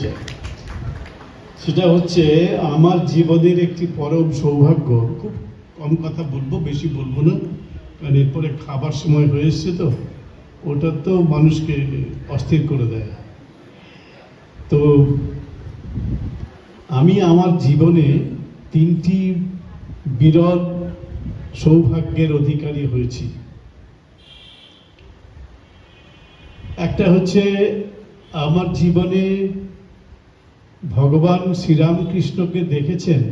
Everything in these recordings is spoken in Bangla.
হয়েছে। সেটা হচ্ছে আমার জীবনের একটি পরম সৌভাগ্য। খুব কম কথা বলব, বেশি বলব না। কারণ এরপরে খাবার সময় হয়ে এসছে তো, ওটা তো মানুষকে অস্থির করে দেয়। তো আমি আমার জীবনে তিনটি বিরল সৌভাগ্যের অধিকারী হয়েছি। একটা হচ্ছে আমার জীবনে ভগবান শ্রীরামকৃষ্ণকে দেখেছেন,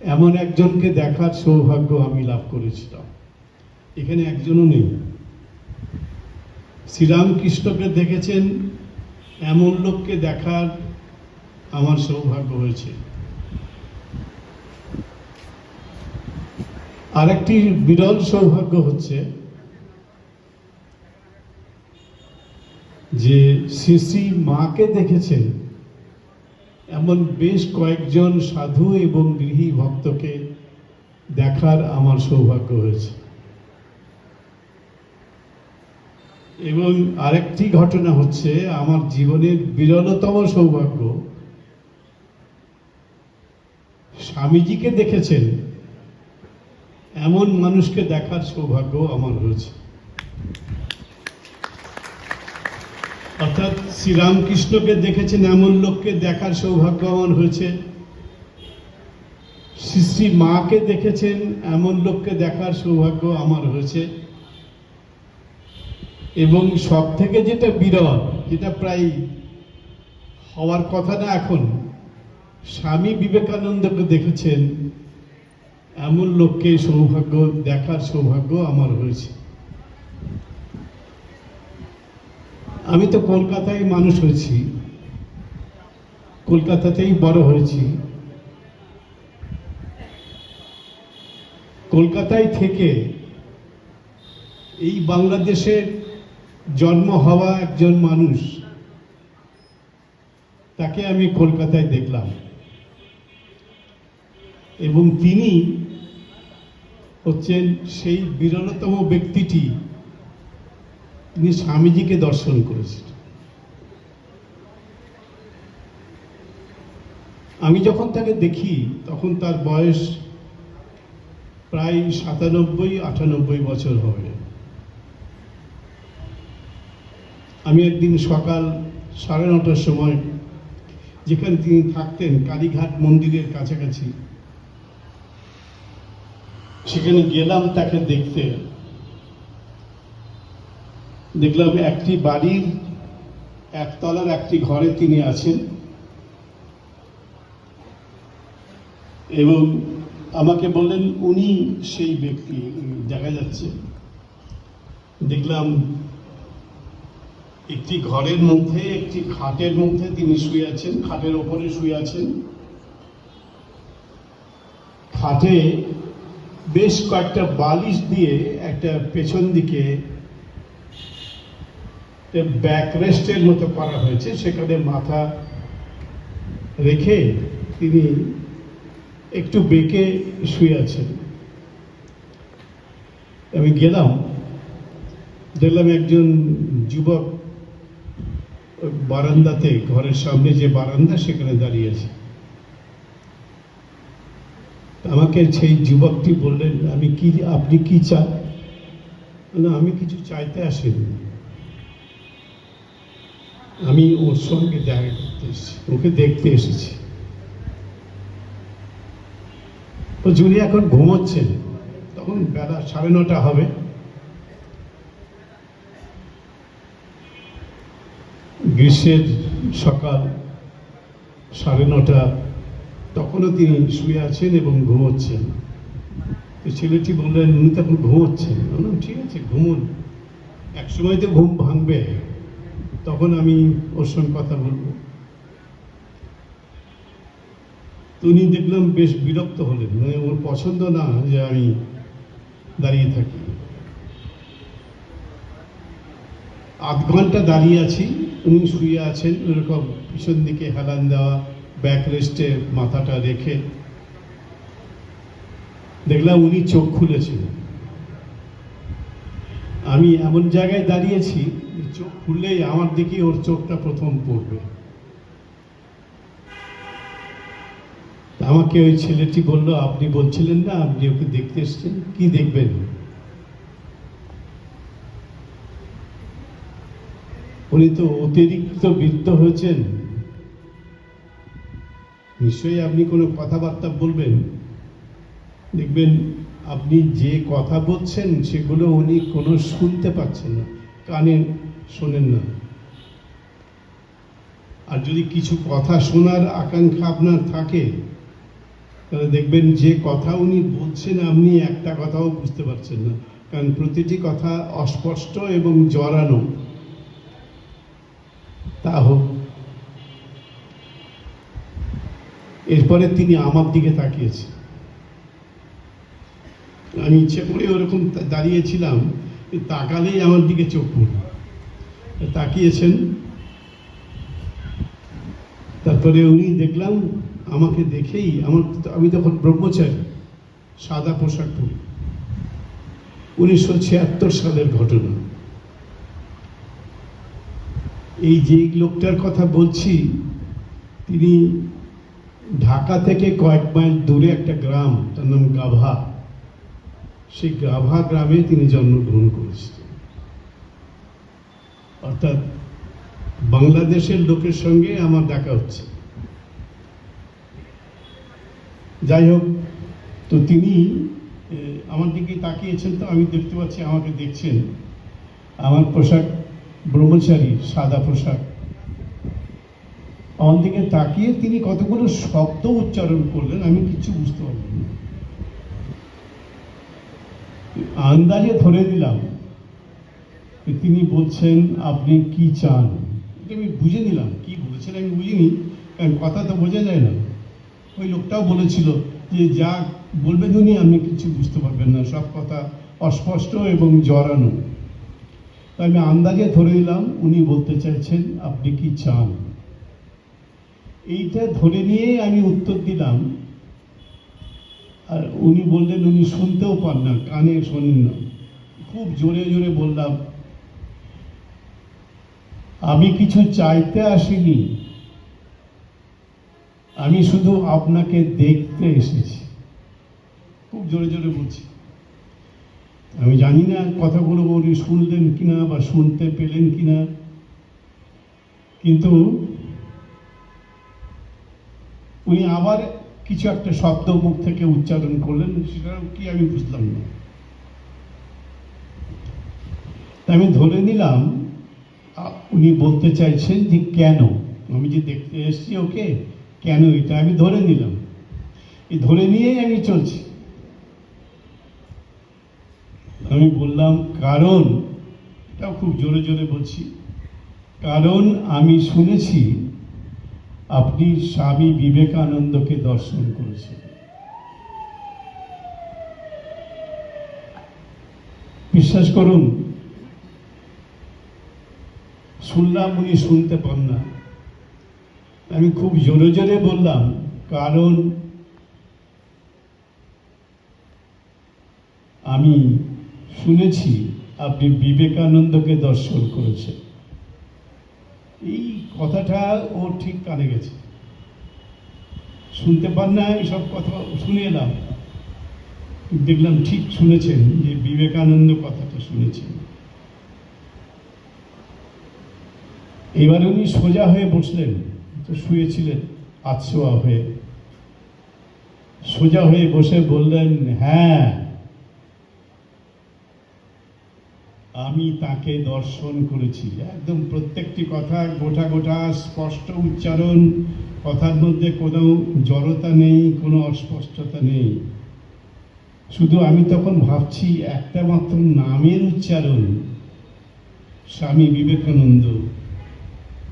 এমন একজনকে দেখার সৌভাগ্য আমি লাভ করেছিলাম। এখানে একজনও নেই। শ্রীরামকৃষ্ণকে দেখেছেন, এমন লোককে দেখার আমার সৌভাগ্য হয়েছে। আরেকটি বিরল সৌভাগ্য হচ্ছে যে শ্রী শ্রী মাকে দেখেছেন এমন বেশ কয়েকজন সাধু এবং গৃহী ভক্তকে দেখার আমার সৌভাগ্য হয়েছে। এবং আরেকটি ঘটনা হচ্ছে, আমার জীবনের বিরলতম সৌভাগ্য, স্বামীজিকে দেখেছেন, এমন মানুষকে দেখার সৌভাগ্য আমার হয়েছে। অর্থাৎ শ্রীরামকৃষ্ণকে দেখেছেন, এমন লোককে দেখার সৌভাগ্য আমার হয়েছে। শ্রী শ্রী মাকে দেখেছেন, এমন লোককে দেখার সৌভাগ্য আমার হয়েছে। এবং সব থেকে যেটা বিরল, যেটা প্রায় হওয়ার কথা না এখন, স্বামী বিবেকানন্দকে দেখেছেন, এমন লোককে সৌভাগ্য, দেখার সৌভাগ্য আমার হয়েছে। আমি তো কলকাতায় মানুষ হয়েছি। কলকাতাতেই বড় হয়েছি। কলকাতায় থেকে এই বাংলাদেশের জন্ম হওয়া একজন মানুষ, তাকে আমি কলকাতায় দেখলাম। এবং তিনি হচ্ছেন সেই বিরলতম ব্যক্তিটি তিনি স্বামীজিকে দর্শন করেছেন। আমি যখন তাকে দেখি, তখন তার বয়স প্রায় সাতানব্বই, আটানব্বই বছর হবে। আমি একদিন সকাল সাড়ে নটার সময়, যেখানে তিনি থাকতেন কালীঘাট মন্দিরের কাছাকাছি, সেখানে গেলাম তাকে দেখতে। দেখলাম একটি বাড়ির একতলার একটি ঘরে তিনি আছেন। এবং আমাকে বললেন, উনি সেই ব্যক্তি দেখা যাচ্ছে। দেখলাম একটি ঘরের মধ্যে, একটি খাটের মধ্যে তিনি শুয়ে আছেন, খাটের ওপরে শুয়ে আছেন। খাটে বেশ কয়েকটা বালিশ দিয়ে একটা পেছন দিকে ব্যাক রেস্টের মতো করা হয়েছে, সেখানে মাথা রেখে তিনি একটু বেঁকে শুয়ে আছেন। আমি গেলাম, দেখলাম একজন যুবক বারান্দাতে, ঘরের সামনে যে বারান্দা, সেখানে দাঁড়িয়ে আছে। আমাকে সেই যুবকটি বললেন, আমি কি, আপনি কি চান না, আমি কিছু চাইতে আসিনি। আমি ওর সঙ্গে দেখা করতে এসেছি ওকে দেখতে এসেছি। তো জুনি এখন ঘুমোচ্ছেন তখন বেলা সাড়ে নটা হবে। গ্রীষ্মের সকাল সাড়ে নটা তখনও তিনি শুয়ে আছেন এবং ঘুমোচ্ছেন। তো ছেলেটি বললেন উনি তখন ঘুমোচ্ছেন? বললাম, ঠিক আছে ঘুমুন। এক সময় তো ঘুম ভাঙবে। তখন আমি ওর সঙ্গে কথা বলব। উনি দেখলাম বেশ বিরক্ত হলেন মানে ওর পছন্দ না যে আমি দাঁড়িয়ে থাকি। আধ ঘণ্টা দাঁড়িয়ে আছি, উনি শুয়ে আছেন, ওরকম পিছন দিকে হেলান দেওয়া, ব্যাক রেস্টে মাথাটা রেখে। দেখলাম উনি চোখ খুলেছেন। আমি এমন জায়গায় দাঁড়িয়েছি চোখ খুললেই আমার দিকেই ওর চোখটা প্রথম পড়বে। আমাকে ওই ছেলেটি বলল, আপনি বলছিলেন না, আপনি ওকে দেখতে এসছেন, কি দেখবেন? উনি তো অতিরিক্ত বৃত্ত হয়েছেন। নিশ্চয়ই আপনি কোনো কথাবার্তা বলবেন। দেখবেন, আপনি যে কথা বলছেন, সেগুলো উনি কোনো শুনতে পাচ্ছেন না। কানে শোনেন না। আর যদি কিছু কথা শোনার আকাঙ্ক্ষা আপনার থাকে, তাহলে দেখবেন যে কথা উনি বলছেন আপনি একটা কথাও বুঝতে পারছেন না। কারণ প্রতিটি কথা অস্পষ্ট এবং জড়ানো। তা হোক। এরপরে তিনি আমার দিকে তাকিয়েছেন আমি ইচ্ছে করে ওরকম দাঁড়িয়েছিলাম। তাকালেই আমার দিকে চোখ পড়ল তাকিয়েছেন। তারপরে উনি দেখলাম, আমাকে দেখেই আমার আমি তখন ব্রহ্মচারী, সাদা পোশাক পরি। উনিশশো ছিয়াত্তর সালের ঘটনা। এই যে লোকটার কথা বলছি, তিনি ঢাকা থেকে কয়েক মাইল দূরে একটা গ্রাম, তার নাম গাভা। সেই গাভা গ্রামে তিনি জন্মগ্রহণ করেছিলেন। অর্থাৎ বাংলাদেশের লোকের সঙ্গে আমার দেখা হচ্ছে। যাই হোক, তো তিনি আমার দিকে তাকিয়েছেন তো, আমি দেখতে পাচ্ছি আমাকে দেখছেন। আমার পোশাক ব্রহ্মচারী, সাদা পোশাক। আমার দিকে তাকিয়ে তিনি কতগুলো শব্দ উচ্চারণ করলেন আমি কিছু বুঝতে পারলাম না। আন্দাজে ধরে দিলাম তিনি বলছেন, আপনি কি চান? আমি বুঝে নিলাম। কি বলেছেন আমি বুঝিনি, কারণ কথা তো বোঝা যায় না। ওই লোকটাও বলেছিল যে, যা বলবেন উনি আপনি কিছু বুঝতে পারবেন না। সব কথা অস্পষ্ট এবং জড়ানো। তাই আমি আন্দাজে ধরে নিলাম, উনি বলতে চাইছেন, আপনি কি চান? এইটা ধরে নিয়ে আমি উত্তর দিলাম আর উনি বললেন, উনি শুনতেও পান না, কানে শোনেন না। খুব জোরে জোরে বললাম, আমি কিছু চাইতে আসিনি। আমি শুধু আপনাকে দেখতে এসেছি। খুব জোরে জোরে বলছি। আমি জানি না কথাগুলো উনি শুনলেন কিনা বা শুনতে পেলেন কিনা, কিন্তু উনি আবার কিছু একটা শব্দ মুখ থেকে উচ্চারণ করলেন সেটা কি আমি বুঝলাম না। আমি ধরে নিলাম উনি বলতে চাইছেন যে কেন? আমি যে দেখতে এসেছি ওকে, কেন এটা আমি ধরে নিলাম। এই ধরে নিয়েই আমি চলছি। আমি বললাম, কারণ, এটাও খুব জোরে জোরে বলছি, কারণ আমি শুনেছি আপনি স্বামী বিবেকানন্দকে দর্শন করেছেন। বিশ্বাস করুন, শুনলাম উনি শুনতে পান না। আমি খুব জোরে জোরে বললাম, কারণ আমি শুনেছি আপনি বিবেকানন্দকে দর্শন করেছেন। এই কথাটা ও ঠিক কানে গেছে। শুনতে পান না, এইসব কথা শুনে এলাম। দেখলাম ঠিক শুনেছেন যে বিবেকানন্দ কথাটা শুনেছেন। এবার উনি সোজা হয়ে বসলেন, তো শুয়েছিলেন আতশোয়া হয়ে। সোজা হয়ে বসে বললেন হ্যাঁ আমি তাকে দর্শন করেছি। একদম প্রত্যেকটি কথা গোটা গোটা স্পষ্ট উচ্চারণ, কথার মধ্যে কোনো জড়তা নেই, কোনো অস্পষ্টতা নেই। শুধু আমি তখন ভাবছি, একটা মাত্র নামের উচ্চারণ, স্বামী বিবেকানন্দ।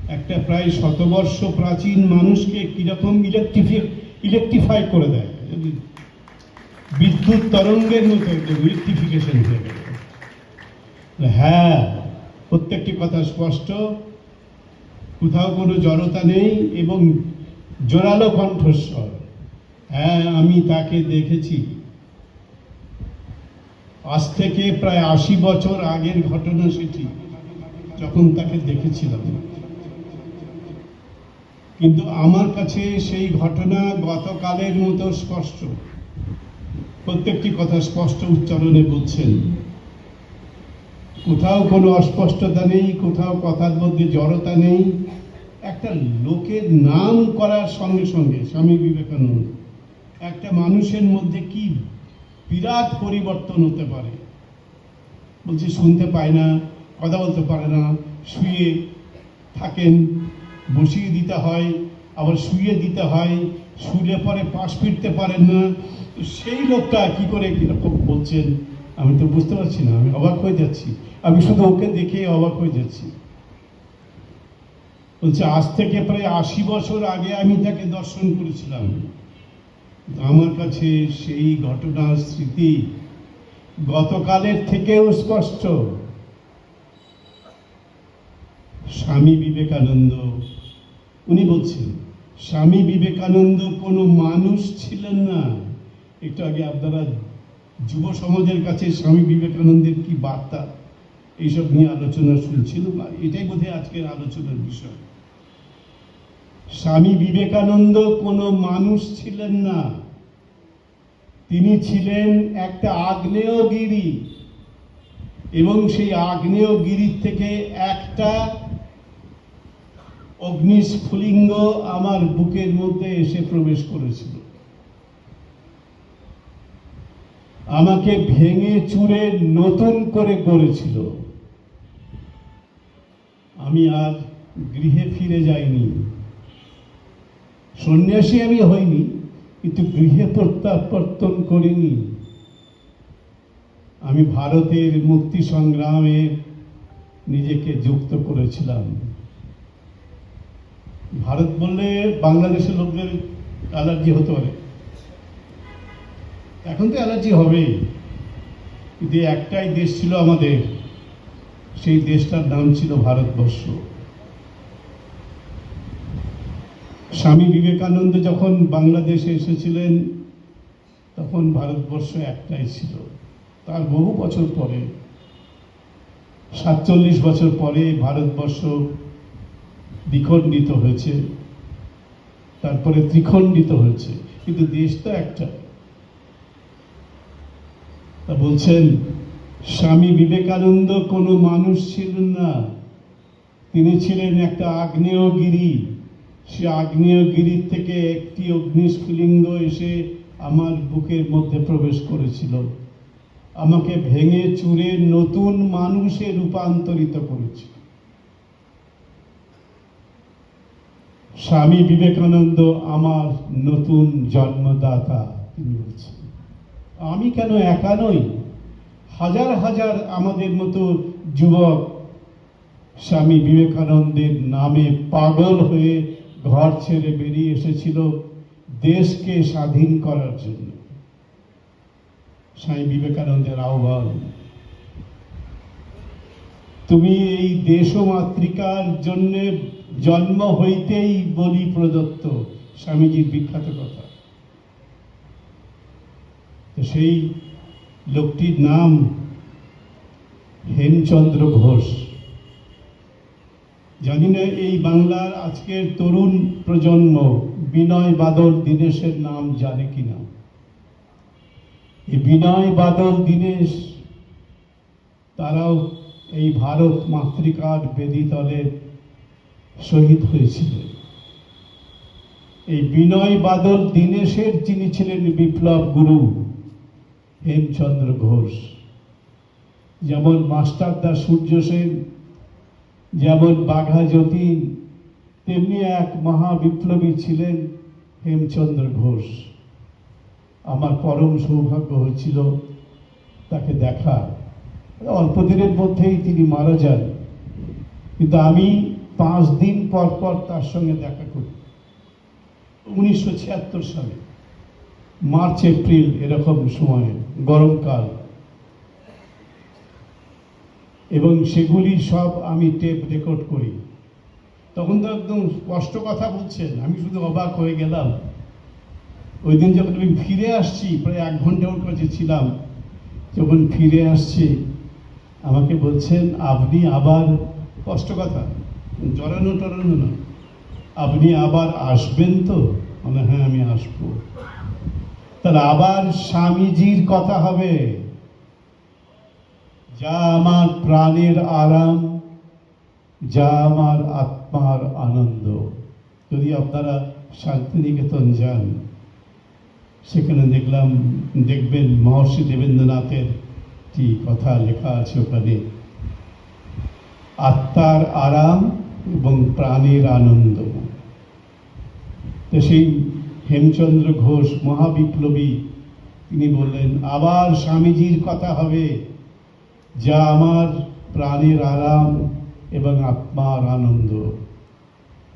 একটা প্রায় শতবর্ষ প্রাচীন মানুষকে কীরকম ইলেকট্রিফি ইলেকট্রিফাই করে দেয়। বিদ্যুৎ তরঙ্গের মতো ইলেকট্রিফিকেশন হয়ে গেল। হ্যাঁ প্রত্যেকটি কথা স্পষ্ট। কোথাও কোনো জড়তা নেই এবং জোরালো কণ্ঠস্বর। হ্যাঁ আমি তাকে দেখেছি। আজ থেকে প্রায় আশি বছর আগের ঘটনা সেটি, যখন তাকে দেখেছিলাম। কিন্তু আমার কাছে সেই ঘটনা গতকালের মতো স্পষ্ট। প্রত্যেকটি কথা স্পষ্ট উচ্চারণে বলছেন কোথাও কোনো অস্পষ্টতা নেই, কোথাও কথার মধ্যে জড়তা নেই। একটা লোকের নাম করার সঙ্গে সঙ্গে স্বামী বিবেকানন্দ, একটা মানুষের মধ্যে কি বিরাট পরিবর্তন হতে পারে? বলছে, শুনতে পায় না, কথা বলতে পারে না, শুয়ে থাকেন, বসিয়ে দিতে হয়, আবার শুয়ে দিতে হয়, শুলে পরে পাশ ফিরতে পারেন না। সেই লোকটা কি করে বলছেন? আমি তো বুঝতে পারছি না, আমি অবাক হয়ে যাচ্ছি। আমি শুধু ওকে দেখে অবাক হয়ে যাচ্ছি। বলছে, আজ থেকে প্রায় আশি বছর আগে আমি তাকে দর্শন করেছিলাম। আমার কাছে সেই ঘটনার স্মৃতি গতকালের থেকেও স্পষ্ট। স্বামী বিবেকানন্দ, উনি বলছেন, স্বামী বিবেকানন্দ কোনো মানুষ ছিলেন না। একটু আগে আপনারা যুব সমাজের কাছে স্বামী বিবেকানন্দের কি বার্তা এইসব নিয়ে আলোচনা শুনছিল না এটাই বোধহয় আজকের আলোচনার বিষয়। স্বামী বিবেকানন্দ কোনো মানুষ ছিলেন না। তিনি ছিলেন একটা আগ্নেয়গিরি এবং সেই আগ্নেয়গিরির থেকে একটা অগ্নিস্ফুলিঙ্গ আমার বুকের মধ্যে এসে প্রবেশ করেছিল। আমাকে ভেঙে চুরে নতুন করে গড়েছিল। আমি আর গৃহে ফিরে যাইনি। সন্ন্যাসী আমি হইনি, কিন্তু গৃহে প্রত্যাবর্তন করিনি। আমি ভারতের মুক্তি সংগ্রামে নিজেকে যুক্ত করেছিলাম। ভারত বললে বাংলাদেশের লোকদের অ্যালার্জি হতে পারে। এখন তো অ্যালার্জি হবেই। কিন্তু একটাই দেশ ছিল আমাদের। সেই দেশটার নাম ছিল ভারতবর্ষ। স্বামী বিবেকানন্দ যখন বাংলাদেশে এসেছিলেন, তখন ভারতবর্ষ একটাই ছিল। তার বহু বছর পরে, সাতচল্লিশ বছর পরে ভারতবর্ষ দ্বিখণ্ডিত হয়েছে, তারপরে ত্রিখণ্ডিত হয়েছে। কিন্তু দেশ তো একটা। তা বলছেন স্বামী বিবেকানন্দ কোনো মানুষ ছিলেন না। তিনি ছিলেন একটা আগ্নেয়গিরি। সে আগ্নেয়গিরির থেকে একটি অগ্নিস্ফুলিঙ্গ এসে আমার বুকের মধ্যে প্রবেশ করেছিল। আমাকে ভেঙে চুরে নতুন মানুষে রূপান্তরিত করেছে স্বামী বিবেকানন্দ আমার নতুন জন্মদাতা, তিনি বলছেন। আমি কেন একা নই? হাজার হাজার আমাদের মতো যুবক স্বামী বিবেকানন্দের নামে পাগল হয়ে ঘর ছেড়ে বেরিয়ে এসেছিল দেশকে স্বাধীন করার জন্য। স্বামী বিবেকানন্দের আহ্বান, তুমি এই দেশ মাতৃকার জন্য জন্ম হইতেই বলি প্রদত্ত। স্বামীজির বিখ্যাত কথা। তো সেই লোকটির নাম হেমচন্দ্র ঘোষ। জানি না এই বাংলার আজকের তরুণ প্রজন্ম বিনয় বাদল দীনেশের নাম জানে কিনা। এই বিনয় বাদল দীনেশ, তারাও এই ভারত মাতৃকার বেদিতলে শহীদ হয়েছিলেন। এই বিনয় বাদল দীনেশের যিনি ছিলেন বিপ্লব গুরু হেমচন্দ্র ঘোষ। যেমন মাস্টারদা সূর্য সেন, যেমন বাঘা যতীন, তেমনি এক মহাবিপ্লবী ছিলেন হেমচন্দ্র ঘোষ। আমার পরম সৌভাগ্য হয়েছিল তাকে দেখা। অল্প দিনের মধ্যেই তিনি মারা যান। কিন্তু আমি পাঁচ দিন পর পর তার সঙ্গে দেখা করি। উনিশশো ছিয়াত্তর সালে, মার্চ, এপ্রিল এরকম সময়ে। গরমকাল। এবং সেগুলি সব আমি টেপ রেকর্ড করি। তখন তো একদম স্পষ্ট কথা বলছেন, আমি শুধু অবাক হয়ে গেলাম। ওই দিন যখন আমি ফিরে আসছি, প্রায় এক ঘণ্টা ওর কাছে ছিলাম, যখন ফিরে আসছি, আমাকে বলছেন, আপনি আবার স্পষ্ট কথা জড়ানো টরানো না। আপনি আবার আসবেন তো? মানে হ্যাঁ আমি আসব। তাহলে আবার স্বামীজির কথা হবে। যা আমার প্রাণের আরাম, যা আমার আত্মার আনন্দ। যদি আপনারা শান্তিনিকেতন যান, সেখানে দেখলাম, দেখবেন মহর্ষি দেবেন্দ্রনাথের কি কথা লেখা আছে ওখানে। আত্মার আরাম এবং প্রাণের আনন্দ। তো সেই হেমচন্দ্র ঘোষ মহাবিপ্লবী। তিনি বললেন, আবার স্বামীজির কথা হবে, যা আমার প্রাণের আরাম এবং আত্মার আনন্দ।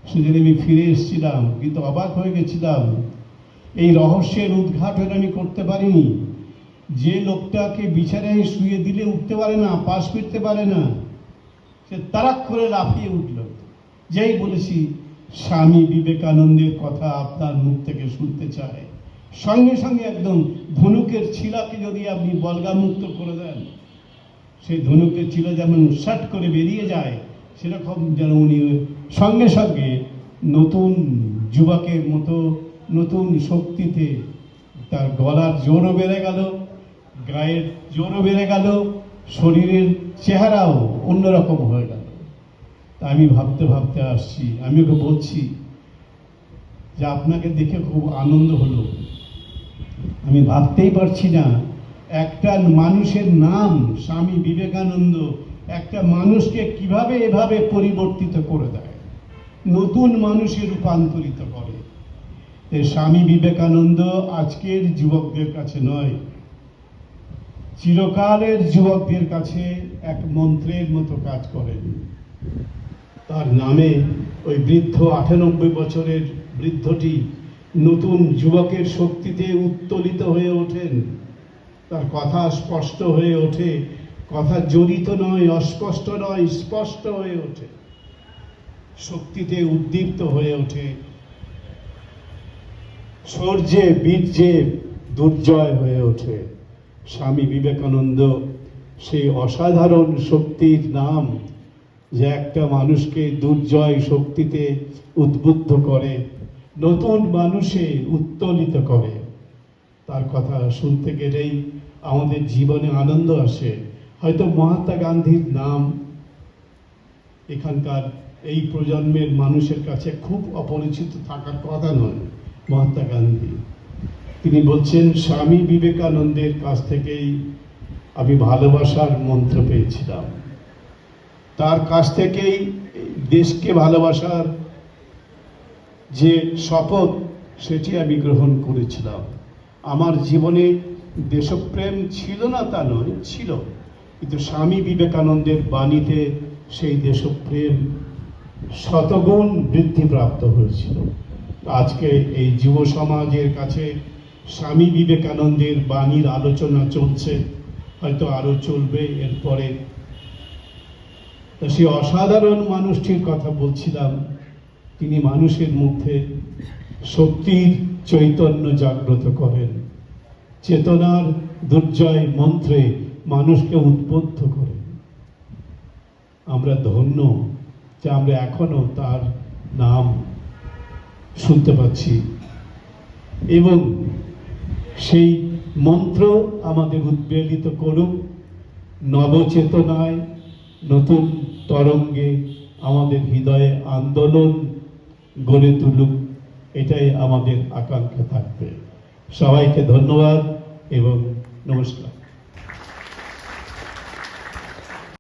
সেদিন আমি ফিরে এসেছিলাম, কিন্তু অবাক হয়ে গেছিলাম। এই রহস্যের উদ্ঘাটন আমি করতে পারিনি। যে লোকটাকে বিছানায় শুয়ে দিলে উঠতে পারে না, পাশ ফিরতে পারে না, সে তারাক করে লাফিয়ে উঠল। যেই বলেছি স্বামী বিবেকানন্দের কথা আপনার মুখ থেকে শুনতে চায়। সঙ্গে সঙ্গে একদম ধনুকের ছিলাকে যদি আপনি বলগামুক্ত করে দেন, সেই ধনুকের ছিলা যেমন শাট করে বেরিয়ে যায়, সেরকম যেন উনি সঙ্গে সঙ্গে নতুন যুবকের মতো, নতুন শক্তিতে তার গলার জোরও বেড়ে গেল, গায়ের জোরও বেড়ে গেল, শরীরের চেহারাও অন্যরকম হয়ে গেল। তা আমি ভাবতে ভাবতে আসছি, আমি ওকে বলছি যে আপনাকে দেখে খুব আনন্দ হলো। আমি ভাবতেই পারছি না, একটা মানুষের নাম স্বামী বিবেকানন্দ একটা মানুষকে কীভাবে এভাবে পরিবর্তিত করে দেয়, নতুন মানুষে রূপান্তরিত করে। স্বামী বিবেকানন্দ আজকের যুবকদের কাছে নয়, চিরকালের যুবকদের কাছে এক মন্ত্রের মতো কাজ করেন। তার নামে ওই বৃদ্ধ আটানব্বই বছরের বৃদ্ধটি নতুন যুবকের শক্তিতে উত্তোলিত হয়ে ওঠেন। তার কথা স্পষ্ট হয়ে ওঠে, কথা জড়িত নয়, অস্পষ্ট নয়, স্পষ্ট হয়ে ওঠে। শক্তিতে উদ্দীপ্ত হয়ে ওঠে। সূর্যে, বীর্যে দুর্জয় হয়ে ওঠে। স্বামী বিবেকানন্দ সেই অসাধারণ শক্তির নাম যে একটা মানুষকে দুর্জয় শক্তিতে উদ্বুদ্ধ করে, নতুন মানুষে উত্তোলিত করে। তার কথা শুনতে গেলেই আমাদের জীবনে আনন্দ আসে। হয়তো মহাত্মা গান্ধীর নাম এখানকার এই প্রজন্মের মানুষের কাছে খুব অপরিচিত থাকার কথা নয়, মহাত্মা গান্ধী। তিনি বলছেন, স্বামী বিবেকানন্দের কাছ থেকেই আমি ভালোবাসার মন্ত্র পেয়েছিলাম। তার কাছ থেকেই দেশকে ভালোবাসার যে শপথ, সেটি আমি গ্রহণ করেছিলাম। আমার জীবনে দেশপ্রেম ছিল না তা নয়, ছিল। কিন্তু স্বামী বিবেকানন্দের বাণীতে সেই দেশপ্রেম শতগুণ বৃদ্ধিপ্রাপ্ত হয়েছিল। আজকে এই যুব সমাজের কাছে স্বামী বিবেকানন্দের বাণীর আলোচনা চলছে। হয়তো আরও চলবে, এরপরে তা সেই অসাধারণ মানুষটির কথা বলছিলাম। তিনি মানুষের মধ্যে শক্তির চৈতন্য জাগ্রত করেন। চেতনার দুর্জয় মন্ত্রে মানুষকে উদ্বুদ্ধ করেন। আমরা ধন্য যে আমরা এখনও তার নাম শুনতে পাচ্ছি। এবং সেই মন্ত্র আমাদের উদ্বেলিত করুক। নবচেতনায় নতুন তরঙ্গে আমাদের হৃদয়ে আন্দোলন গড়ে তুলুক এটাই আমাদের আকাঙ্ক্ষা থাকবে। সবাইকে ধন্যবাদ এবং নমস্কার।